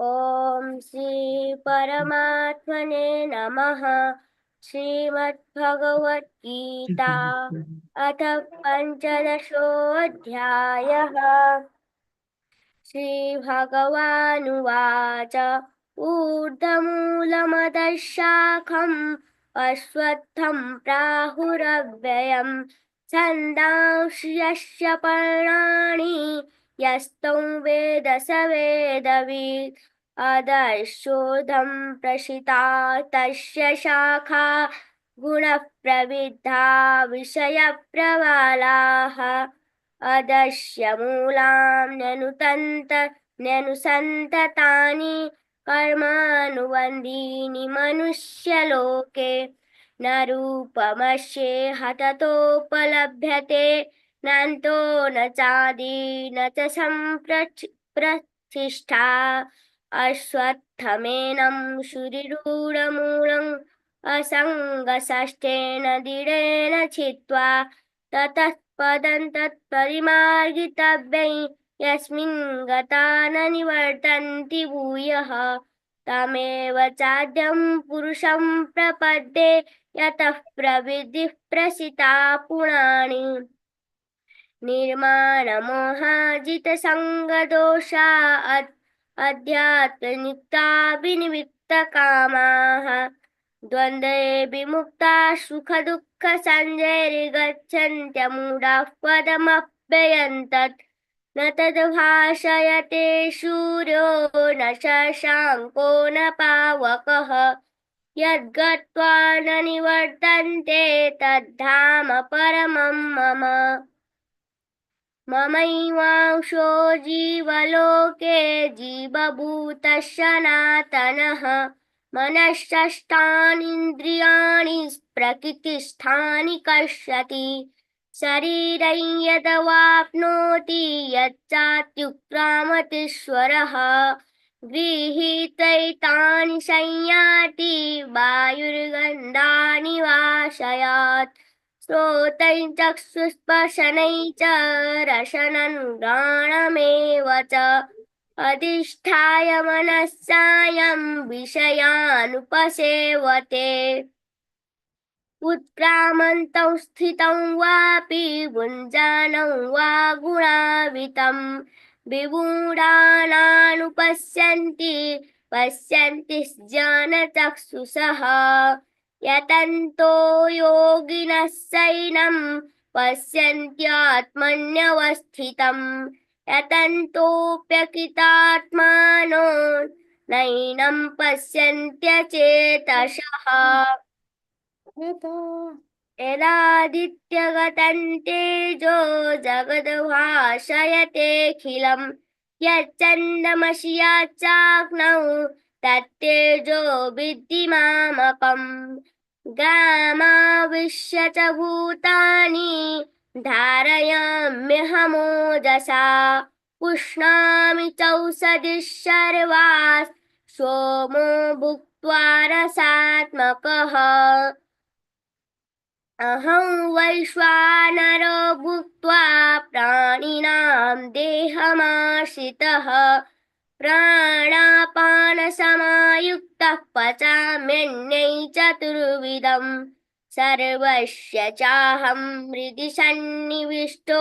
ॐ श्री परमात्मने नमः। श्रीमद्भगवद्गीता अथ पञ्चदशोऽध्यायः। श्रीभगवानुवाच ऊर्ध्वमूलमदशाखम् अश्वत्थं प्राहुरव्ययम् छन्दांसि यस्य पर्णानि यस्तं वेद स वेदवित् अदर्शोधं प्रशिता तस्य शाखा गुणप्रविद्धा विषयप्रबालाः अदस्य मूलां न्यनुतन्त न्यनुसन्ततानि कर्मानुबन्धीनि मनुष्यलोके। न रूपमस्येह ततोपलभ्यते नान्तो न चादि न च सम्प्रच प्रतिष्ठा। अश्वत्थमेनं शुरिरूढमूलम् असङ्गषष्ठेन दृढेन छित्त्वा ततः पदं तत्परिमार्गितव्यै यस्मिन् गता न निवर्तन्ति भूयः। तमेव चाद्यं पुरुषं प्रपद्ये यतः प्रविधिः प्रसिता पुराणी। निर्माणमोहाजितसङ्गदोषा सङ्गदोषा विनिमित्तकामाः द्वन्द्वे विमुक्ता सुखदुःखसञ्जैर्गच्छन्त्यमूढाः पदमप्ययन्तत्। न तद्भाषयते सूर्यो न शशाङ्को न पावकः। यद्गत्वा न निवर्तन्ते तद्धाम परमं मम। ममैवांशो जीवलोके जीवभूतः सनातनः मनःषष्ठानीन्द्रियाणि प्रकृतिस्थानि कर्षति शरीरं यदवाप्नोति यच्चात्युक्रामतीश्वरः। गृहीतैतानि संयाति वायुर्गन्धानि वाशयात्। श्रोतै चक्षुस्पर्शनै च च। अधिष्ठाय मनस्सायं विषयानुपसेवते। उत्क्रामन्तं स्थितौ वापि भुञ्जानं वा गुणावितं। विगूढानानुपश्यन्ति पश्यन्ति ज्ञानचक्षुषः। यतन्तो योगिनः सैनं पश्यन्त्यात्मन्यवस्थितम्। यतन्तोऽप्यकितात्मानो नैनं पश्यन्त्यचेतसः। यदादित्यगतं तेजो जगद्भाषयतेऽखिलं यच्चन्दमसि यच्चाग्नौ तत्तेजो विद्धि मामकम्। गामाविश्य च भूतानि धारयाम्यहमोजसा। पुष्णामि चौषधिः सर्वाः सोमो भुक्त्वा रसात्मकः। अहं वैश्वानरो भुक्त्वा प्राणिनां देहमाश्रितः। प्राणापानसमायुक्तः पचाम्यन्यै चतुर्विधं सर्वस्य चाहं हृदि सन्निविष्टो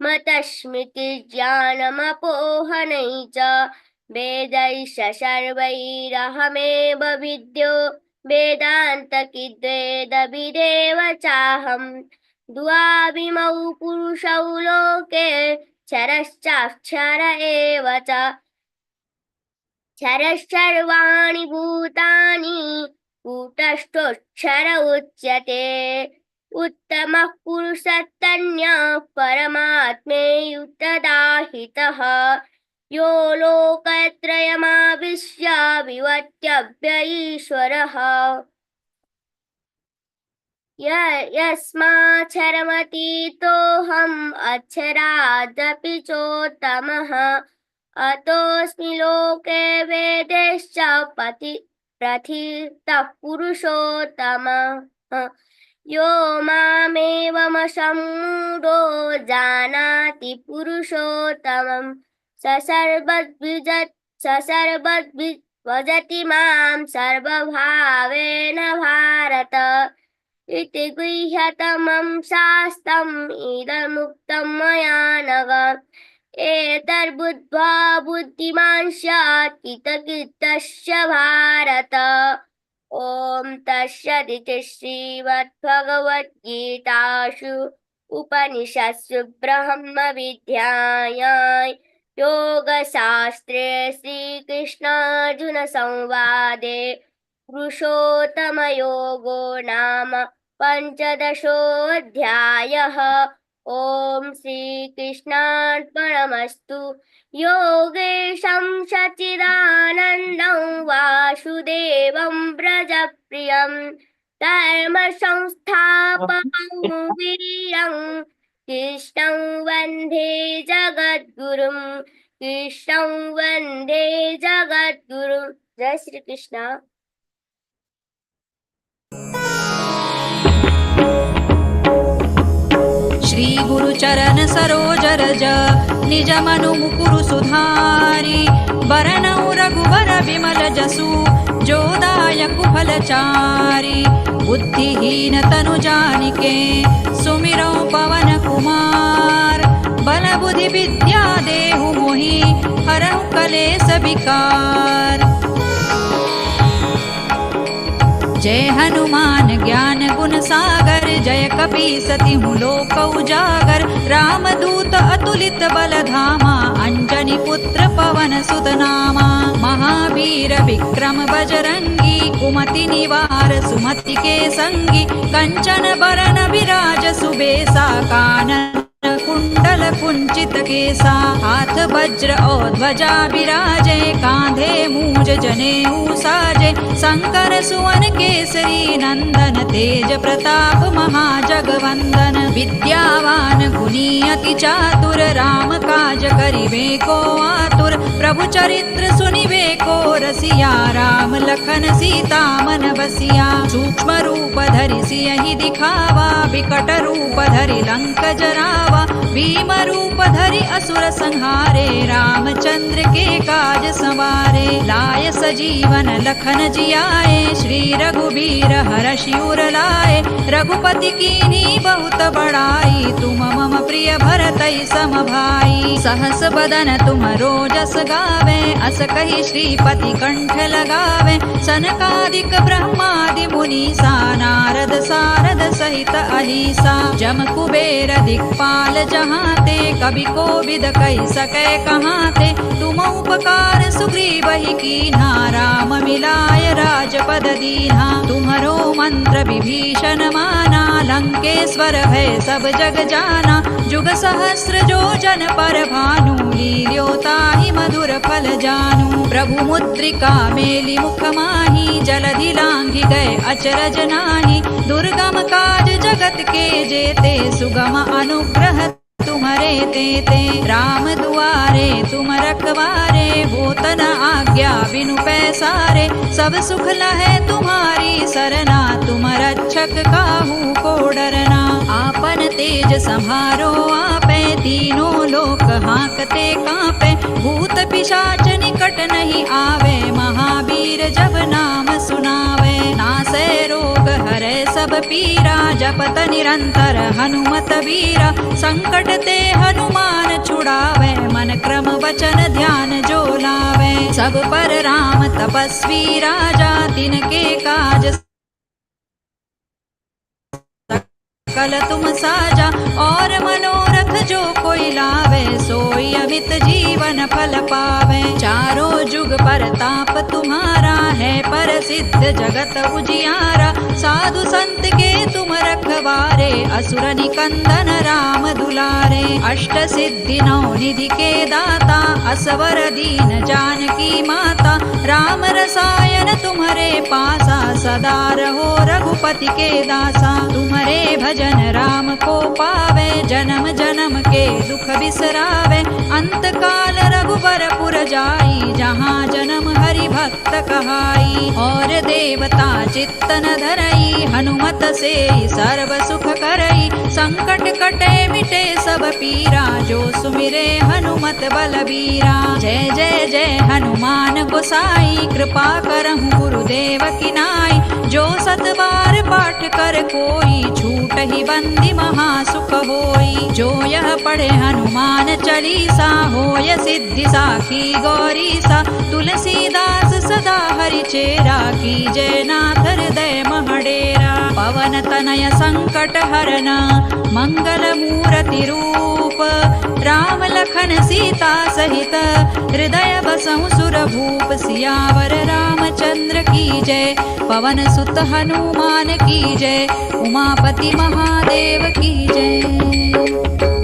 मतस्मृतिज्ञानमपोहनै च वेदैश्च सर्वैरहमेव विद्यो वेदान्तकिद्वेदविदेव चाहं द्वाविमौ पुरुषौ लोके क्षरश्चाक्षर एव च क्षरश्चर्वाणि भूतानि कूटस्थोऽक्षर उच्यते। उत्तमः पुरुषस्तन्यः परमात्मेयुतदाहितः। यो लोकत्रयमाविश्य विवत्यभ्य ईश्वरः। यस्माक्षरमतीतोऽहम् अक्षरादपि चोत्तमः। अतोऽस्मि लोके वेदेश्च पति प्रथितः पुरुषोत्तमः। यो मामेवमसम्मूढो जानाति पुरुषोत्तमं स सर्वद्विजत् स सर्वद्भि भजति मां सर्वभावेन भारत। इति गृह्यतमं शास्त्रम् इदमुक्तं मया नग एतद्बुद्ध्वा बुद्धिमान् कृतकृतस्य भारत। ॐ तस्सदिति श्रीमद्भगवद्गीतासु उपनिषत्सु ब्रह्मविद्यायां योगशास्त्रे श्रीकृष्णार्जुनसंवादे पुरुषोत्तमयोगो नाम पञ्चदशोऽध्यायः। ॐ श्रीकृष्णार्पणमस्तु। योगेशं सच्चिदानन्दं वासुदेवं व्रजप्रियं। धर्मसंस्थापकं वीरं कृष्णं वंदे जगद्गुरुं। कृष्णं वंदे जगद्गुरुं। जय श्रीकृष्ण। गुरुचरण सरोज रज निज मनु मुकुरु सुधारी। बरनौ रघुबर विमल जसु बुद्धिहीन तनु जानिके सुमिरौ पवन कुमार। बल बुद्धि विद्या देहु मोहि हरहु कलेस विकार जय हनुमान ज्ञान गुण सागर जय कपी सति लोक उजागर। राम दूत अतुलित बल धामा अंजनी पुत्र पवन सुत नामा महावीर विक्रम बजरंगी कुमति निवार सुमति के संगी। कंचन बरन विराज सुबेसा कानन कुण्डल कुञ्चित केसा हाथ वज्र और ध्वजा विराजे कांधे मूज जने उसाजे शङ्कर सुवन केसरी नंदन तेज प्रताप महाजगवन्दन विद्यावान गुणी अति चातुर राम काज करिवे को आतुर प्रभु चरित्र सुनिवे को रसिया राम लखन सीता मन बसिया सूक्ष्म रूप धरि सियहि दिखावा विकट रूप धरि लंक जरावा भीम रूप धरि असुर संहारे, रामचंद्र के काज संवारे, लाय सजीवन लखन जियाए, श्री रघुबीर हर शिवर लाए, रघुपति कीनी बहुत बड़ाई, तुम मम प्रिय भरत सम भाई। सहस बदन तुम रोजस गावे, अस कही श्रीपति कंठ लगावे। सनकादिक ब्रह्मादि मुनीसा नारद सारद सहित अहिसा। जम कुबेर दिक्पाल जहाते कवि को विद कह सके सकै कहाते? तुम उपकार सुग्रीव ही कीन्हा, राम मिलाय राजपद दीना तुम्हारो मंत्र विभीषण माना, लंकेश्वर भय सब जग जाना। जुग सहस्र जो जन पर भानु, लील्योता ही मधुर फल जानू। प्रभु मुद्रिका मेली मुख माही, जलधि लांघि गए अचरज नाही। दुर्गम काज जगत के जेते सुगम अनुग्रह तुम्हारे देते, राम दुआरे, तुम रखवारे होत न आज्ञा बिनु पैसारे, सब सुख लहे तुम्हारी सरना, तुम रक्षक काहू को डरना। आपन तेज संभारो आपे, तीनों लोक हाकते कांपे, भूत पिशाच निकट नहीं आवे, महावीर जब नाम सुनावे। नासे रोग हरे सब पीरा, जपत निरंतर हनुमत वीरा। संकट ते हनुमान छुड़ावे, मन क्रम वचन ध्यान जो लावे। सब पर राम तपस्वी राजा, तिनके काज कल तुम साजा। और मनोरथ जो कोई लावे, सोई अमित जीवन फल पावे। चारों जुग पर ताप तुम्हारा है, पर सिद्ध जगत उजियारा। साधु संत के तुम रखवारे असुर निकंदन राम दुलारे अष्ट सिद्धि नौ निधि के दाता असवर दीन जानकी माता राम रसायन तुम्हारे पासा सदा रहो रघुपति के दासा तुम्हारे भजन राम को पावे जन्म जन्म के दुख बिसरावे अंत काल रघुबर पुर जाई जहाँ जन्म हरि भक्त भक्त कहाई, और देवता चित्तन धरई, हनुमत से सर्व सुख करई। संकट कटे मिटे सब पीरा, जो सुमिरे हनुमत बलबीरा। जय जय जय हनुमान गोसाई, कृपा करहु गुरुदेव की नाई। जो सत बार पाठ कर कोई, छूट ही बंदी महासुख होई। जो यह पढ़े हनुमान चालीसा होय सिद्धि साखी गौरी सा तुलसीदास सदा हरि चेरा की जय नाथ हृदय महडेरा। पवन तनय संकट हरन मंगल मूर्ति रूप राम लखन सीता सहित हृदय बसौ सुरभूप सियावर रामचंद्र की जय। पवन सुत हनुमान की जय उमापति महादेव की जय।